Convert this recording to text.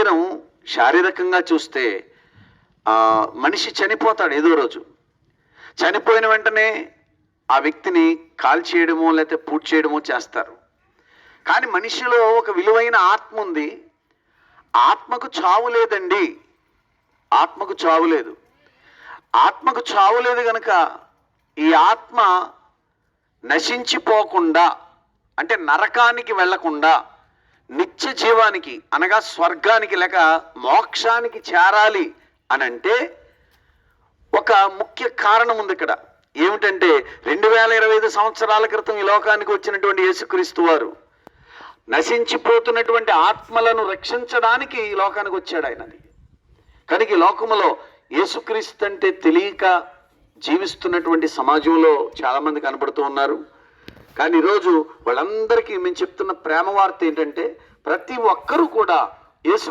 శరీరం శారీరకంగా చూస్తే మనిషి చనిపోతాడు ఏదో రోజు. చనిపోయిన వెంటనే ఆ వ్యక్తిని కాల్చేయడమో లేకపోతే పూర్తి చేయడమో చేస్తారు. కానీ మనిషిలో ఒక విలువైన ఆత్మ ఉంది. ఆత్మకు చావు లేదండి. ఆత్మకు చావు లేదు. ఆత్మకు చావు లేదు గనక ఈ ఆత్మ నశించిపోకుండా అంటే నరకానికి వెళ్ళకుండా నిత్య జీవానికి అనగా స్వర్గానికి లేక మోక్షానికి చేరాలి అని అంటే ఒక ముఖ్య కారణం ఉంది ఇక్కడ. ఏమిటంటే రెండు వేల ఇరవై ఐదు సంవత్సరాల క్రితం ఈ లోకానికి వచ్చినటువంటి యేసుక్రీస్తు వారు నశించిపోతున్నటువంటి ఆత్మలను రక్షించడానికి ఈ లోకానికి వచ్చాడు ఆయనది. కనుక ఈ లోకములో యేసుక్రీస్తు అంటే తెలియక జీవిస్తున్నటువంటి సమాజంలో చాలామంది కనపడుతూ ఉన్నారు. కానీ ఈరోజు వాళ్ళందరికీ మేము చెప్తున్న ప్రేమ వార్త ఏంటంటే ప్రతి ఒక్కరూ కూడా యేసు